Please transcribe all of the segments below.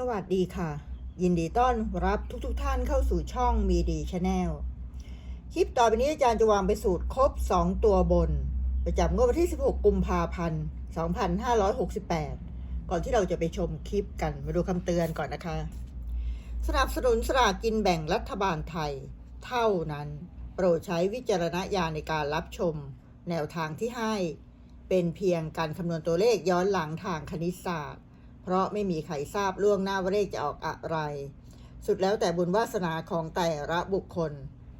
สวัสดีค่ะ ยินดีต้อนรับทุกๆทท่านเข้าสู่ช่องมีดีชาแนลคลิปต่อไปนี้อาจารย์จะวางไปสูตรครบ 2 ตัวบน ประจำงวดวันที่ 16 กุมภาพันธ์ 2568 ก่อนที่เราจะไปชมคลิปกัน มาดูคำเตือนก่อนนะคะ สนับสนุนสลากกินแบ่งรัฐบาลไทย เท่านั้น โปรดใช้วิจารณญาณในการรับชม แนวทางที่ให้ เป็นเพียงการคำนวณตัวเลขย้อนหลังทางคณิตศาสตร์ เพราะไม่มีใครทราบล่วงหน้าว่าเลขจะออกอะไร สุดแล้วแต่บุญวาสนาของแต่ละบุคคล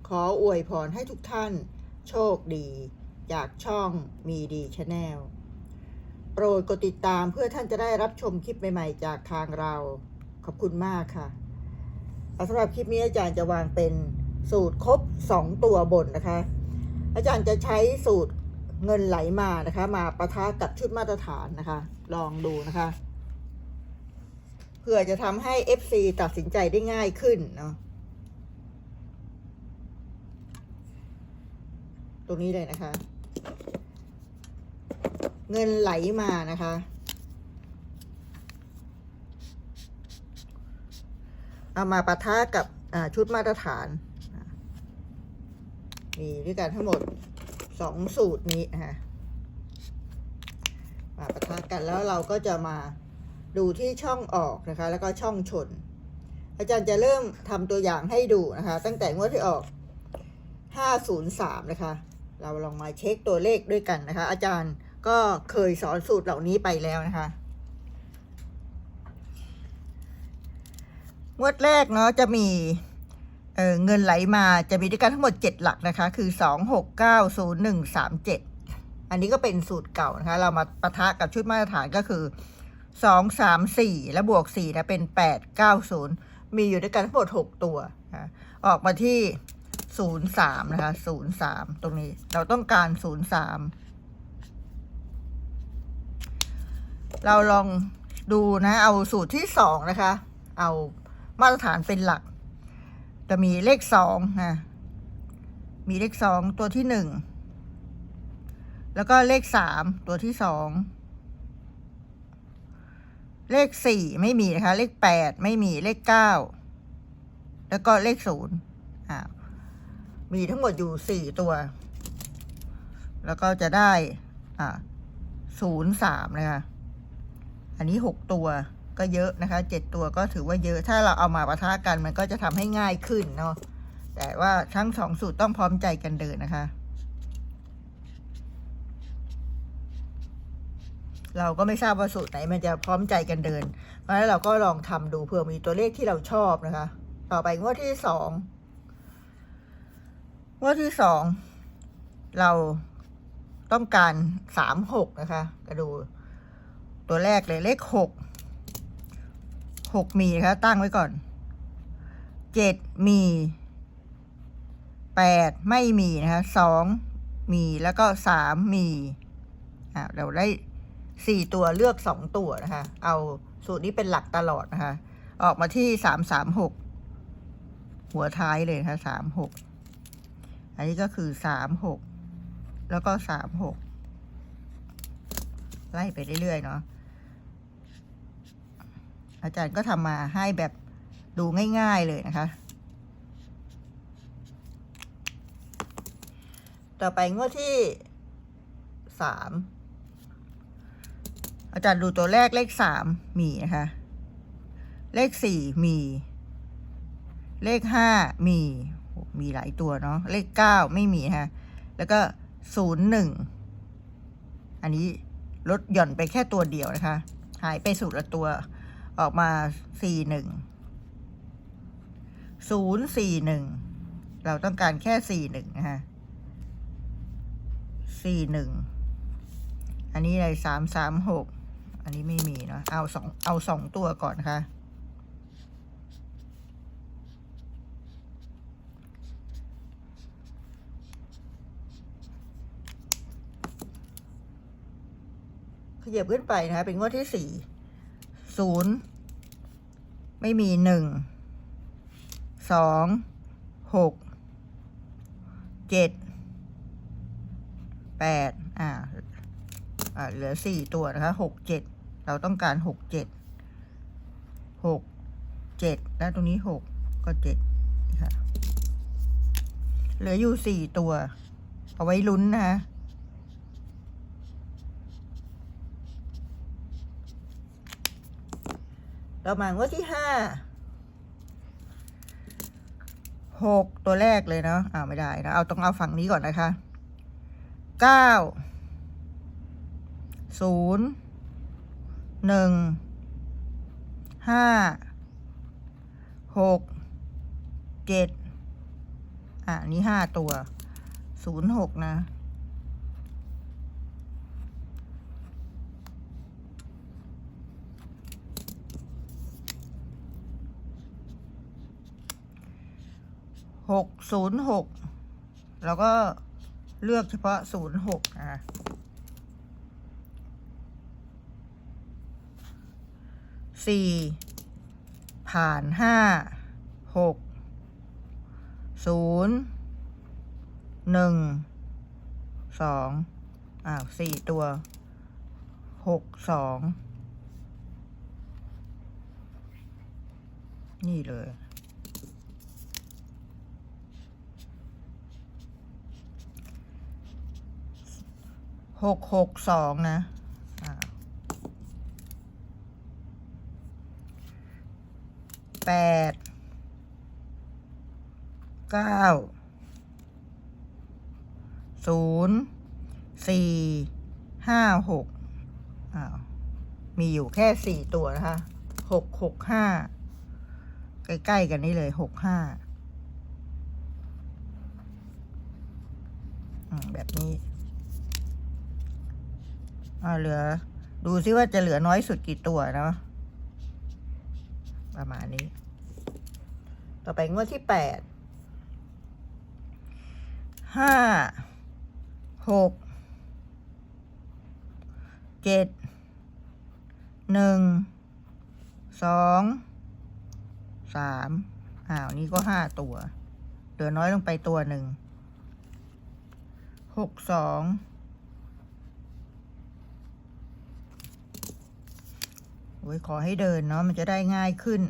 ขออวยพรให้ทุกท่าน โชคดี จากช่องมีดีชาแนลโปรดกดติดตามเพื่อท่านจะได้รับชมคลิปใหม่ๆ จากทางเรา ขอบคุณมากค่ะสำหรับคลิปนี้อาจารย์จะวางเป็นสูตรครบ 2 ตัวบนนะคะ อาจารย์จะใช้สูตรเงินไหลมานะคะ มาประทะกับชุดมาตรฐานนะคะ ลองดูนะคะ เพื่อจะทำให้ FC ตัดสินใจได้ง่ายขึ้นเนาะ ตรงนี้เลยนะคะ เงินไหลมานะคะ เอามาปะทะกับชุดมาตรฐาน มีด้วยกันทั้งหมดสองสูตรนี้นะคะมาปะทะกันแล้วเราก็จะมา ดูที่ช่องออกนะคะ แล้วก็ช่องชน อาจารย์จะเริ่มทำตัวอย่างให้ดูนะคะ ตั้งแต่งวดที่ออก 503 นะคะ เราลองมาเช็คตัวเลขด้วยกันนะคะ อาจารย์ก็เคยสอนสูตรเหล่านี้ไปแล้วนะคะงวดแรกเนาะจะมีเเงินไหลมาจะมีด้วยกันทั้งหมด 7 หลักนะคะ คือ2 6 9 0 1 3 7 อันนี้ก็เป็นสูตรเก่านะคะ เรามาปะทะกับชุดมาตรฐานก็คือ 2 3 4และบวก4นะเป็น8 9 0มีอยู่ด้วยกันทั้งหมด6ตัวนะออกมาที่0 3นย์สามนะคะ0 3ตรงนี้เราต้องการ0 3เราลองดูนะ เอาสูตรที่2นะคะ เอามาตรฐานเป็นหลัก จะมีเลขสองนะมีเลขสองตัวที่หนึ่งแล้วก็เลขสามตัวที่สอง เลขสี่ไม่มีนะคะ เลขแปดไม่มีเลขเก้าแล้วก็เลขศูนย์อ่ามีทั้งหมดอยู่สี่ตัว แล้วก็จะได้อ่าศูนย์สามนะคะอันนี้หกตัวก็เยอะนะคะเจ็ดตัวก็ถือว่าเยอะถ้าเราเอามาปะทะกันมันก็จะทำให้ง่ายขึ้นเนาะแต่ว่าทั้งสองสูตรต้องพร้อมใจกันเดินนะคะ เราก็ไม่ทราบว่าสูตรไหนมันจะพร้อมใจกันเดิน เพราะฉะนั้นเราก็ลองทำดูเผื่อมีตัวเลขที่เราชอบนะคะ ต่อไปงวดที่สองงวดที่สองเราต้องการสามหกนะคะก็ดูตัวแรกเลยเลขหกหกมีนะคะตั้งไว้ก่อนเจ็ดมีแปดไม่มีนะคะสองมีแล้วก็สามมีอ่าเราได้ สี่ตัวเลือกสองตัวนะคะ เอาสูตรนี้เป็นหลักตลอดนะคะ ออกมาที่สามสามหกหัวท้ายเลยนะคะสามหกอันนี้ก็คือสามหกแล้วก็สามหกไล่ไปเรื่อยๆเนาะอาจารย์ก็ทำมาให้แบบดูง่ายๆเลยนะคะ ต่อไปงวดที่สาม อาจารย์ดูตัวแรกเลขสามมีนะคะ เลขสี่มี เลขห้ามี มีหลายตัวเนาะ เลขเก้าไม่มีนะคะแล้วก็ศูนย์หนึ่ง อันนี้ลดหย่อนไปแค่ตัวเดียวนะคะ หายไปสูตรละตัวออกมาสี่หนึ่ง ศูนย์สี่หนึ่ง เราต้องการแค่สี่หนึ่งนะคะสี่หนึ่ง อันนี้อะไรสามสามหก อันนี้ไม่มีเนาะเอาสองเอาสองตัวก่อนนะคะขยับขึ้นไปนะคะ เป็นงวดที่สี่ศูนย์ไม่มีหนึ่งสองหกเจ็ดแปดอ่าอ่าเหลือสี่ตัวนะคะหกเจ็ด เราต้องการหกเจ็ดหกเจ็ดแล้วตรงนี้หกก็เจ็ดค่ะ เหลืออยู่สี่ตัว เอาไว้ลุ้นนะคะเรามางวดที่ห้าหกตัวแรกเลยเนาะอ้าวไม่ได้นะ เอาต้องเอาฝั่งนี้ก่อนนะคะเก้าศูนย์ หนึ่งห้าหกเจ็ดอะนี้ห้าตัวศูนย์หกนะหกศูนย์หกแล้วก็เลือกเฉพาะศูนย์หกนะ สี่ผ่านห้าหกศูนย์หนึ่งสองอ้าวสี่ตัวหกสองนี่เลย หกหกสองนะอ่า แปดเก้าศูนย์สี่ห้าหกอ้าวมีอยู่แค่สี่ตัวนะคะหกหกห้าใกล้ ๆ กันนี่เลยหกห้าแบบนี้อ่าเหลือ ดูซิว่าจะเหลือน้อยสุดกี่ตัวเนาะ ประมาณนี้ ต่อไปงวดที่แปดห้าหกเจ็ดหนึ่งสองสามอ้าวนี่ก็ห้าตัวเหลือน้อยลงไปตัวหนึ่งหกสอง โอ้ยขอให้เดินเนาะมันจะได้ง่ายขึ้น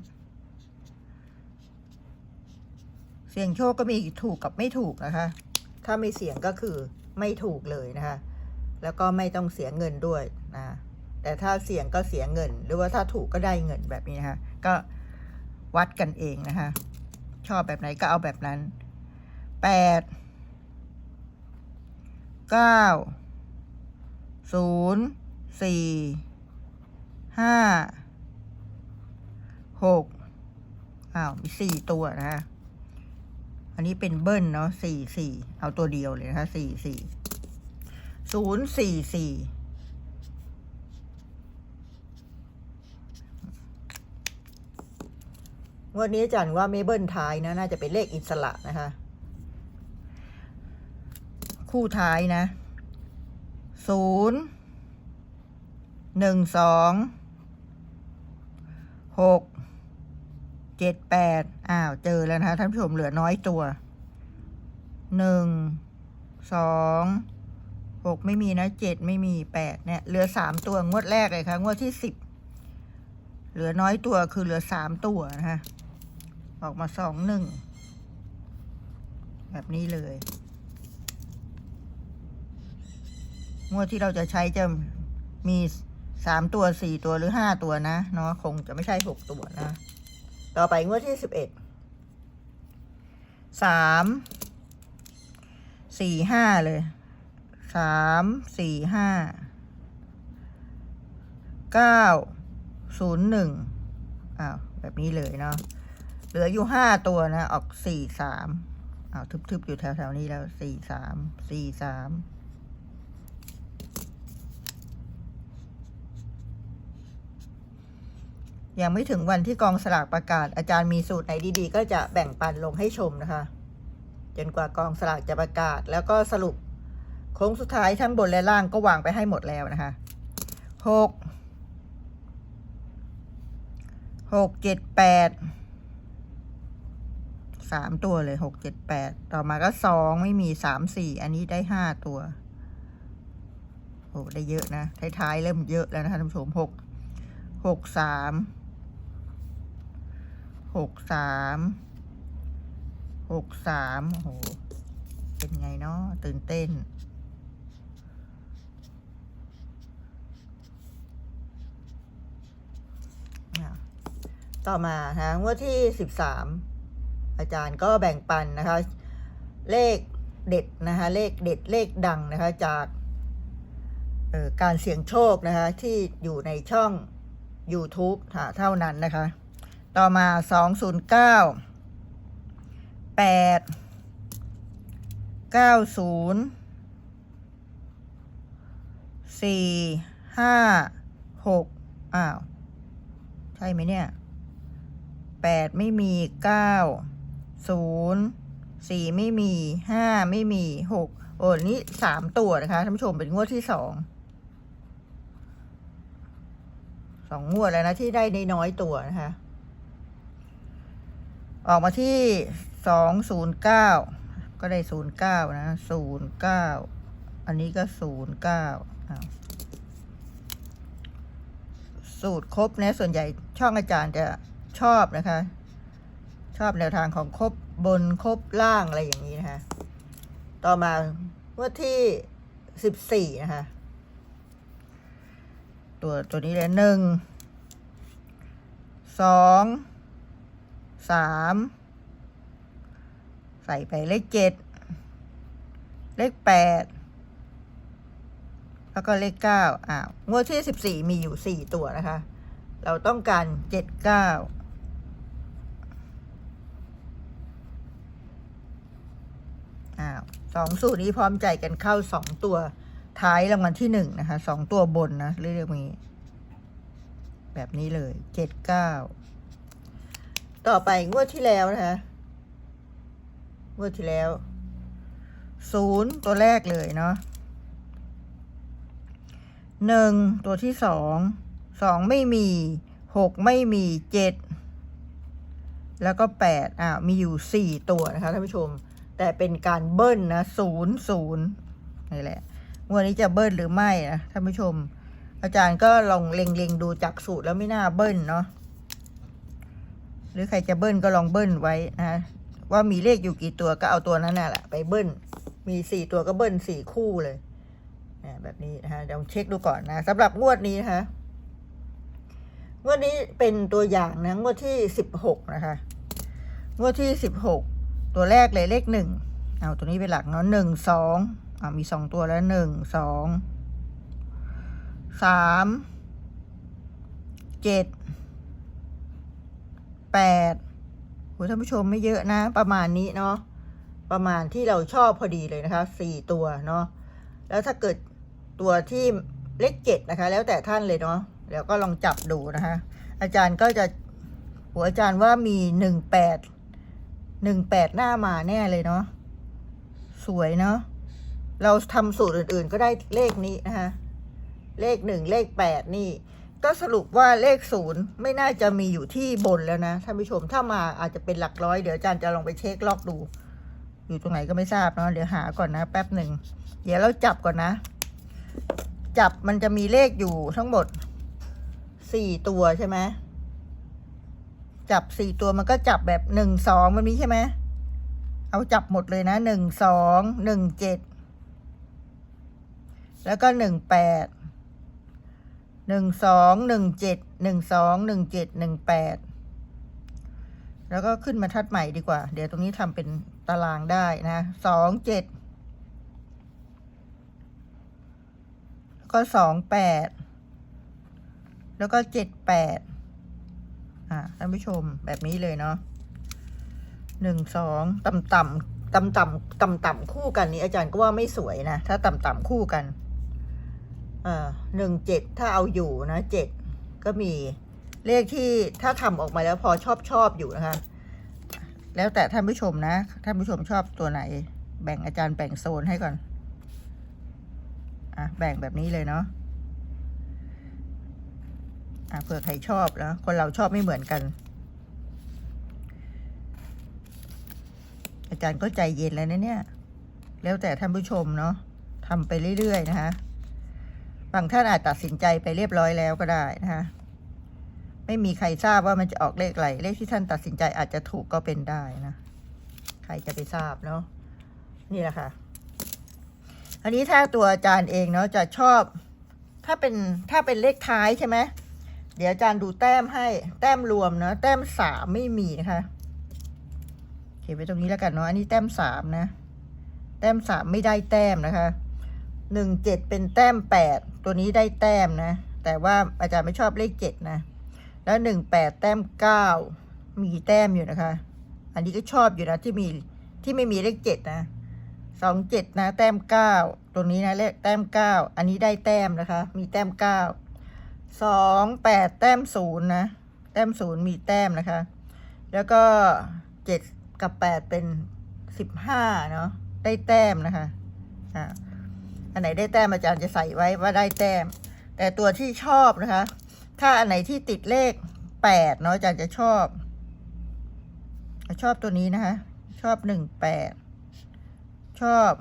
เสี่ยงโชคก็มีถูกกับไม่ถูกนะคะ ถ้าไม่เสี่ยงก็คือไม่ถูกเลยนะคะ แล้วก็ไม่ต้องเสียเงินด้วยนะ แต่ถ้าเสี่ยงก็เสียเงิน หรือว่าถ้าถูกก็ได้เงินแบบนี้นะคะก็วัดกันเองนะคะ ชอบแบบไหนก็เอาแบบนั้นแปดเก้าศูนย์สี่ ห้าหกอ้าวมีสี่ตัวนะ อันนี้เป็นเบิ้ลเนาะสี่สี่เอาตัวเดียวเลยนะคะสี่สี่ศูนย์สี่สี่วดนี้อาจารย์ว่าไม่เบิ้ลท้ายนะ น่าจะเป็นเลขอิสระนะคะ คู่ท้ายนะศูนย์หนึ่งสอง หกเจ็ดแปดอ้าว เจอแล้วนะคะท่านผู้ชมเหลือน้อยตัวหนึ่งสองหกไม่มีนะเจ็ดไม่มีแปดเนี่ยเหลือสามตัวงวดแรกเลยค่ะ งวดที่สิบเหลือน้อยตัวคือเหลือสามตัวนะคะออกมาสองหนึ่งแบบนี้เลย งวดที่เราจะใช้จะมี สามตัวสี่ตัวหรือห้าตัวนะเนาะคงจะไม่ใช่หกตัวนะ ต่อไปงวดที่สิบเอ็ดสามสี่ห้าเลยสามสี่ห้าเก้าศูนย์หนึ่งอ้าวแบบนี้เลยเนาะเหลืออยู่ห้าตัวนะ ออกสี่สามอ้าวทึบๆอยู่แถวๆนี้แล้วสี่สามสี่สาม ยังไม่ถึงวันที่กองสลากประกาศ อาจารย์มีสูตรไหนดีๆ ก็จะแบ่งปันลงให้ชมนะคะ จนกว่ากองสลากจะประกาศ แล้วก็สรุปโค้งสุดท้ายทั้งบนและล่างก็วางไปให้หมดแล้วนะคะหกหกเจ็ดแปดสามตัวเลยหกเจ็ดแปดต่อมาก็สองไม่มีสามสี่อันนี้ได้ห้าตัวโอ้ได้เยอะนะท้ายๆเริ่มเยอะแล้วนะคะท่านผู้ชมหกหกสาม หกสามหกสามโอ้โห เป็นไงเนาะตื่นเต้นอะต่อมานะงวดที่สิบสามอาจารย์ก็แบ่งปันนะคะ เลขเด็ดนะคะ เลขเด็ดเลขดังนะคะจากการเสี่ยงโชคนะคะ ที่อยู่ในช่อง YouTube ค่ะเท่านั้นนะคะ ต่อมาสองศูนย์เก้าแปดเก้าศูนย์สี่ห้าหกอ้าว ใช่ไหมเนี่ยแปดไม่มีเก้าศูนย์สี่ไม่มีห้าไม่มีหกโอ้นี่สามตัวนะคะท่านผู้ชมเป็นงวดที่สองสองงวดแล้วนะที่ได้ในน้อยตัวนะคะ ออกมาที่สองศูนย์เก้าก็ได้ศูนย์เก้านะศูนย์เก้าอันนี้ก็ศูนย์เก้าสูตรครบเนี่ยส่วนใหญ่ช่องอาจารย์จะชอบนะคะ ชอบแนวทางของครบบนครบล่างอะไรอย่างนี้นะคะ ต่อมางวดที่สิบสี่นะคะ ตัวตัวนี้เลยหนึ่งสอง สามใส่ไปเลขเจ็ดเลขแปดแล้วก็เลขเก้าอ้าวงวดที่สิบสี่มีอยู่สี่ตัวนะคะ เราต้องการเจ็ดเก้าอ้าวสองสูตรนี้พร้อมใจกันเข้าสองตัวท้ายรางวัลที่หนึ่งนะคะสองตัวบนนะเรียกอย่างนี้ แบบนี้เลยเจ็ดเก้า ต่อไปงวดที่แล้วนะคะงวดที่แล้วศูนย์ตัวแรกเลยเนาะหนึ่งตัวที่สองสองไม่มีหกไม่มีเจ็ดแล้วก็แปดอ่ามีอยู่สี่ตัวนะคะท่านผู้ชม แต่เป็นการเบิ้ลนะศูนย์ศูนย์นี่แหละงวดนี้จะเบิ้ลหรือไม่นะท่านผู้ชม อาจารย์ก็ลองเล็งๆดูจากสูตรแล้วไม่น่าเบิ้ลเนาะ หรือใครจะเบิ้ลก็ลองเบิ้ลไว้นะว่ามีเลขอยู่กี่ตัวก็เอาตัวนั้นน่ะแหละไปเบิ้ลมีสี่ตัวก็เบิ้ลสี่คู่เลยแบบนี้นะคะเดี๋ยวเช็คดูก่อนนะสำหรับงวดนี้นะคะงวดนี้เป็นตัวอย่างนะงวดที่สิบหกนะคะงวดที่สิบหกตัวแรกเลยเลขหนึ่งเอาตัวนี้เป็นหลักเนาะหนึ่งสองอ่ามีสองตัวแล้วหนึ่งสองสามเจ็ด แปดโหท่านผู้ชมไม่เยอะนะ ประมาณนี้เนาะประมาณที่เราชอบพอดีเลยนะคะสี่ตัวเนาะแล้วถ้าเกิดตัวที่เลขเจ็ดนะคะ แล้วแต่ท่านเลยเนาะเดี๋ยวก็ลองจับดูนะคะ อาจารย์ก็จะหัวอาจารย์ว่ามีหนึ่งแปดหนึ่งแปดหน้ามาแน่เลยเนาะสวยเนาะเราทำสูตรอื่นๆ ก็ได้เลขนี้นะคะ เลขหนึ่งเลขแปดนี่ ก็สรุปว่าเลขศูนย์ไม่น่าจะมีอยู่ที่บนแล้วนะท่านผู้ชมถ้ามาอาจจะเป็นหลักร้อย เดี๋ยวอาจารย์จะลองไปเช็คลอกดู อยู่ตรงไหนก็ไม่ทราบเนาะเดี๋ยวหาก่อนนะ แป๊บหนึ่งเดี๋ยวเราจับก่อนนะ จับมันจะมีเลขอยู่ทั้งหมดสี่ตัวใช่ไหมจับสี่ตัวมันก็จับแบบหนึ่งสองมันมีใช่ไหมเอาจับหมดเลยนะหนึ่งสองหนึ่งเจ็ดแล้วก็หนึ่งแปด หนึ่งสองหนึ่งเจ็ดหนึ่งสองหนึ่งเจ็ดหนึ่งแปดแล้วก็ขึ้นมาทัดใหม่ดีกว่า เดี๋ยวตรงนี้ทำเป็นตารางได้นะสองเจ็ดแล้วก็สองแปดแล้วก็เจ็ดแปดอ่าท่านผู้ชมแบบนี้เลยเนาะหนึ่งสองต่ำต่ำต่ำต่ำต่ำต่ำคู่กันนี้อาจารย์ก็ว่าไม่สวยนะ ถ้าต่ำต่ำคู่กัน หนึ่งเจ็ดถ้าเอาอยู่นะเจ็ดก็มีเลขที่ถ้าทำออกมาแล้วพอชอบชอบอยู่นะคะ แล้วแต่ท่านผู้ชมนะท่านผู้ชมชอบตัวไหน แบ่งอาจารย์แบ่งโซนให้ก่อนอะแบ่งแบบนี้เลยเนาะอะเผื่อใครชอบแล้วคนเราชอบไม่เหมือนกัน อาจารย์ก็ใจเย็นแล้วนะเนี่ย แล้วแต่ท่านผู้ชมเนาะทำไปเรื่อยๆนะคะ บางท่านอาจตัดสินใจไปเรียบร้อยแล้วก็ได้นะคะไม่มีใครทราบว่ามันจะออกเลขอะไร เลขที่ท่านตัดสินใจอาจจะถูกก็เป็นได้นะ ใครจะไปทราบเนาะนี่แหละค่ะ อันนี้ถ้าตัวอาจารย์เองเนาะจะชอบ ถ้าเป็นถ้าเป็นเลขท้ายใช่ไหมเดี๋ยวอาจารย์ดูแต้มให้แต้มรวมเนาะแต้มสามไม่มีนะคะเขียนไว้ตรงนี้แล้วกันเนาะอันนี้แต้มสามนะ แต้มสามไม่ได้แต้มนะคะ หนึ่งเจ็ดเป็นแต้มแปดตัวนี้ได้แต้มนะ แต่ว่าอาจารย์ไม่ชอบเลขเจ็ดนะ แล้วหนึ่งแปดแต้มเก้ามีแต้มอยู่นะคะ อันนี้ก็ชอบอยู่นะที่มีที่ไม่มีเลขเจ็ดนะสองเจ็ดนะแต้มเก้าตรงนี้นะเลขแต้มเก้าอันนี้ได้แต้มนะคะ มีแต้มเก้าสองแปดแต้มศูนย์นะแต้มศูนย์มีแต้มนะคะ แล้วก็เจ็ดกับแปดเป็นสิบห้าเนาะได้แต้มนะคะอ่า อันไหนได้แต้มอาจารย์จะใส่ไว้ว่าได้แต้ม แต่ตัวที่ชอบนะคะ ถ้าอันไหนที่ติดเลขแปดเนาะอาจารย์จะชอบ ชอบตัวนี้นะคะ ชอบหนึ่งแปดชอบ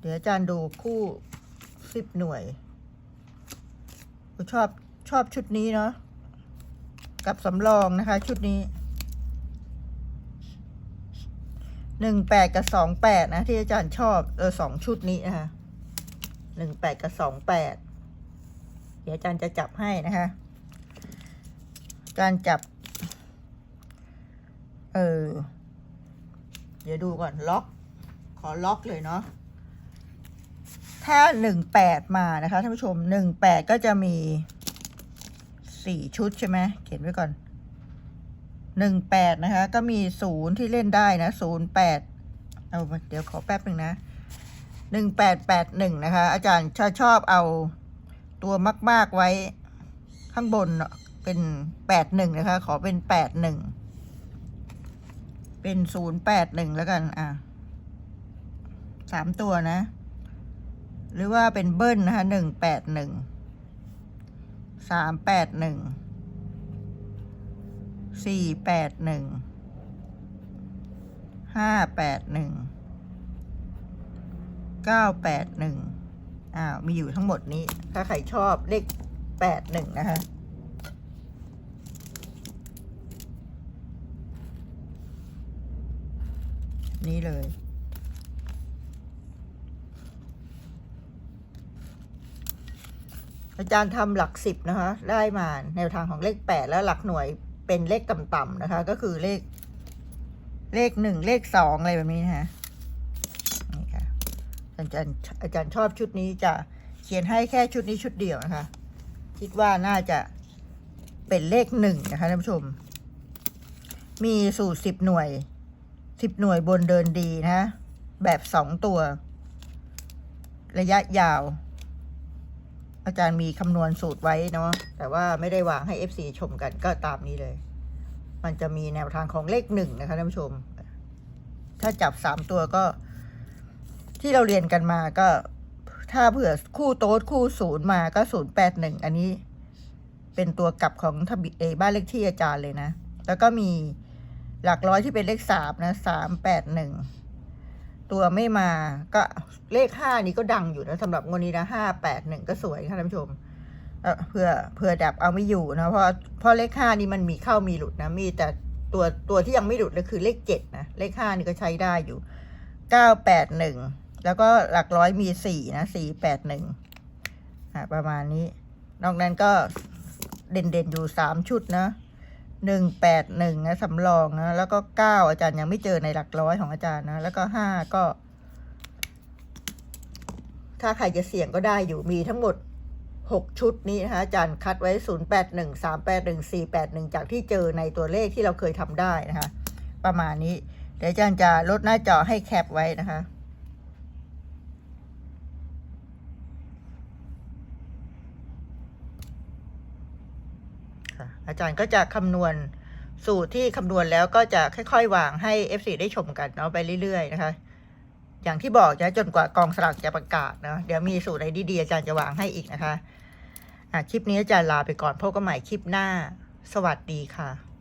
เดี๋ยวอาจารย์ดูคู่สิบหน่วยชอบชอบชุดนี้เนาะกับสำรองนะคะ ชุดนี้ หนึ่งแปดกับสองแปดนะ ที่อาจารย์ชอบเออสองชุดนี้นะคะหนึ่งแปดกับสองแปดเดี๋ยวอาจารย์จะจับให้นะคะอาจารย์จับ เออเดี๋ยวดูก่อนล็อก ขอล็อกเลยเนาะถ้าหนึ่งแปดมานะคะท่านผู้ชมหนึ่งแปดก็จะมีสี่ชุดใช่ไหมเขียนไว้ก่อน หนึ่งแปดนะคะ ก็มีศูนย์ที่เล่นได้นะศูนย์แปดเอาเดี๋ยวขอแป๊บหนึ่งนะหนึ่งแปดแปดหนึ่งนะคะ อาจารย์ชอบชอบเอาตัวมาก ๆ ไว้ข้างบนเนอะเป็นแปดหนึ่งนะคะ ขอเป็นแปดหนึ่งเป็นศูนย์แปดหนึ่งแล้วกัน อะสามตัวนะ หรือว่าเป็นเบิ้ลนะคะหนึ่งแปดหนึ่งสามแปดหนึ่ง สี่แปดหนึ่งห้าแปดหนึ่งเก้าแปดหนึ่งอ้าว มีอยู่ทั้งหมดนี้ ถ้าใครชอบเลขแปดหนึ่งนะคะนี่เลย อาจารย์ทำหลักสิบนะคะ ได้มาแนวทางของเลขแปดแล้วหลักหน่วย เป็นเลขต่ำๆนะคะ ก็คือเลข เลขหนึ่งเลขสองอะไรแบบนี้นะคะนี่ค่ะอาจารย์อาจารย์ชอบชุดนี้จะเขียนให้แค่ชุดนี้ชุดเดียวนะคะ คิดว่าน่าจะเป็นเลขหนึ่งนะคะท่านผู้ชม มีสูตรสิบหน่วยสิบหน่วยบนเดินดีนะ แบบสองตัว ระยะยาว อาจารย์มีคำนวณสูตรไว้เนาะแต่ว่าไม่ได้วางให้ FC ชมกันก็ตามนี้เลย มันจะมีแนวทางของเลขหนึ่งนะคะท่านผู้ชม ถ้าจับสามตัวก็ ที่เราเรียนกันมาก็ ถ้าเผื่อคู่โต๊ดคู่ศูนย์มาก็ศูนย์แปดหนึ่งอันนี้ เป็นตัวกลับของทบียนเอบ้านเลขที่อาจารย์เลยนะ แล้วก็มีหลักร้อยที่เป็นเลขสามนะสามแปดหนึ่ง ตัวไม่มา ก็เลขห้านี้ก็ดังอยู่นะสำหรับงวดนี้นะห้าแปดหนึ่งก็สวยค่ะท่านผู้ชมเออเพื่อเพื่อดับเอาไม่อยู่นะเพราะเพราะเลขห้านี้มันมีเข้ามีหลุดนะมีแต่ตัวตัวที่ยังไม่หลุดเลยคือเลขเจ็ดนะเลขห้านี่ก็ใช้ได้อยู่เก้าแปดหนึ่งแล้วก็หลักร้อยมีสี่นะสี่แปดหนึ่งประมาณนี้ นอกนั้นก็เด่นเด่นๆอยู่สามชุดนะ หนึ่งแปดหนึ่งนะสำรองนะ แล้วก็เก้าอาจารย์ยังไม่เจอในหลักร้อยของอาจารย์นะ แล้วก็ห้าก็ ถ้าใครจะเสี่ยงก็ได้อยู่มีทั้งหมดหกชุดนี้นะคะอาจารย์คัดไว้ศูนย์แปดหนึ่งสามแปดหนึ่งสี่แปดหนึ่งจากที่เจอในตัวเลขที่เราเคยทำได้นะคะ ประมาณนี้ เดี๋ยวอาจารย์จะลดหน้าจอให้แคปไว้นะคะ อาจารย์ก็จะคำนวณสูตรที่คำนวณแล้วก็จะค่อยๆ วางให้ F4 ได้ชมกันเนาะไปเรื่อยๆนะคะ อย่างที่บอกจะจนกว่ากองสลากจะประกาศนะเดี๋ยวมีสูตรอะไรดีๆอาจารย์จะวางให้อีกนะคะอะคลิปนี้อาจารย์ลาไปก่อนพบกันใหม่คลิปหน้า สวัสดีค่ะ